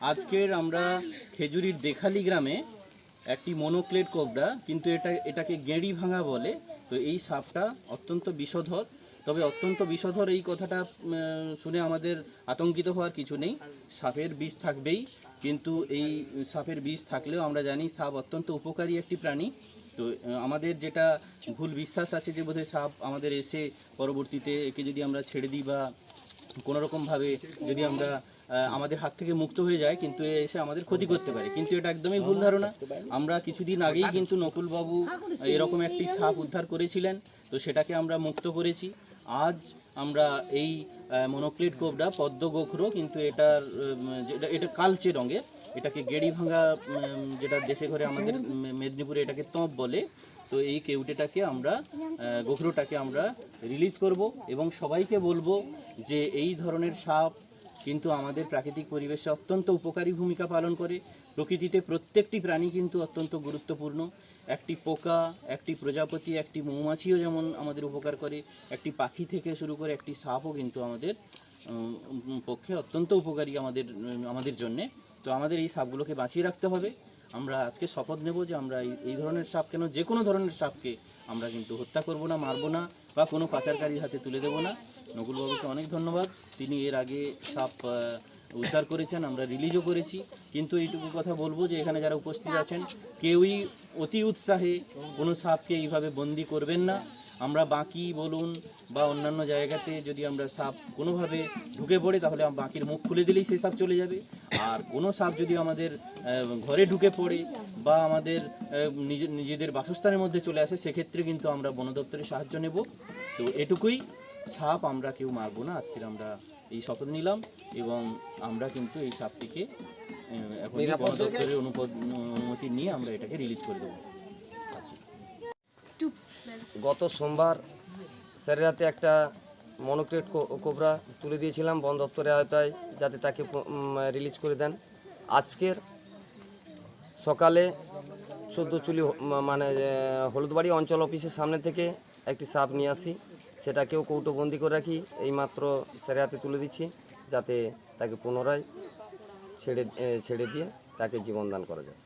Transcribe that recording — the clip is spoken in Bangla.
আজকের আমরা খেজুরির দেখালি গ্রামে একটি মনোক্লেট কোবরা, কিন্তু এটা, এটাকে গেঁড়ি ভাঙা বলে। তো এই সাপটা অত্যন্ত বিষধর। তবে অত্যন্ত বিষধর এই কথাটা শুনে আমাদের আতঙ্কিত হওয়ার কিছু নেই। সাপের বিষ থাকবেই, কিন্তু এই সাপের বিষ থাকলেও আমরা জানি সাপ অত্যন্ত উপকারী একটি প্রাণী। তো আমাদের যেটা ভুল বিশ্বাস আছে যে বোধহয় সাপ আমাদের এসে পরবর্তীতে একে যদি আমরা ছেড়ে দিই বা কোনো রকমভাবে যদি আমরা আমাদের হাত থেকে মুক্ত হয়ে যায়, কিন্তু এসে আমাদের ক্ষতি করতে পারে। কিন্তু এটা একদমই ভুল ধারণা। আমরা কিছুদিন আগেই কিন্তু নকুলবাবু এরকম একটি সাপ উদ্ধার করেছিলেন, তো সেটাকে আমরা মুক্ত করেছি। আজ আমরা এই মনোক্লিট কোবরা, পদ্ম গোখরো, কিন্তু এটার এটা কালচে রঙের, এটাকে গেড়ি ভাঙা যেটা দেশে ঘরে আমাদের মেদিনীপুরে এটাকে তপ বলে, তো এই কেউটেটাকে আমরা গোখরোটাকে আমরা রিলিজ করব এবং সবাইকে বলব যে এই ধরনের সাপ কিন্তু আমাদের প্রাকৃতিক পরিবেশে অত্যন্ত উপকারী ভূমিকা পালন করে। প্রকৃতিতে প্রত্যেকটি প্রাণী কিন্তু অত্যন্ত গুরুত্বপূর্ণ। একটি পোকা, একটি প্রজাপতি, একটি মৌমাছিও যেমন আমাদের উপকার করে, একটি পাখি থেকে শুরু করে একটি সাপও কিন্তু আমাদের পক্ষে অত্যন্ত উপকারী আমাদের আমাদের জন্যে। তো আমাদের এই সাপগুলোকে বাঁচিয়ে রাখতে হবে। আমরা আজকে শপথ নেব যে আমরা এই- ধরনের সাপ কেন, যে কোনো ধরনের সাপকে আমরা কিন্তু হত্যা করব না, মারবো না বা কোনো পাচারকারীর হাতে তুলে দেবো না। নকুলবাবুকে অনেক ধন্যবাদ। তিনি এর আগে সাপ উদ্ধার করেছেন, আমরা রিলিজও করেছি। কিন্তু এইটুকু কথা বলব যে এখানে যারা উপস্থিত আছেন, কেউই অতি উৎসাহে কোনো সাপকে এইভাবে বন্দি করবেন না। আমরা বাকি বলুন বা অন্যান্য জায়গাতে যদি আমরা সাপ কোনোভাবে ঢুকে পড়ে, তাহলে বাকির মুখ খুলে দিলেই সেই সাপ চলে যাবে। আর কোনো সাপ যদি আমাদের ঘরে ঢুকে পড়ে বা আমাদের নিজেদের বাসস্থানের মধ্যে চলে আসে, সেক্ষেত্রে কিন্তু আমরা বন দপ্তরের সাহায্য নেব। তো এটুকুই। সাপ আমরা কেউ মারবো না। আজকের আমরা এই শপথ নিলাম এবং আমরা কিন্তু এই সাপটিকে এখন বন দপ্তরের অনুপদ- অনুমতি নিয়ে আমরা এটাকে রিলিজ করে দেবো। আচ্ছা। গত সোমবার স্যারের হাতে একটা মনোক্রেট কোবরা তুলে দিয়েছিলাম বন দপ্তরের আওতায় যাতে তাকে রিলিজ করে দেন। আজকের সকালে চোদ্দোচুলি মানে হলুদবাড়ি অঞ্চল অফিসের সামনে থেকে একটি সাপ নিয়ে আসি। সেটাকেও কৌটোবন্দি করে রাখি। এইমাত্র স্যারের হাতে তুলে দিচ্ছি, যাতে তাকে পুনরায় ছেড়ে ছেড়ে দিয়ে তাকে জীবনদান করা যায়।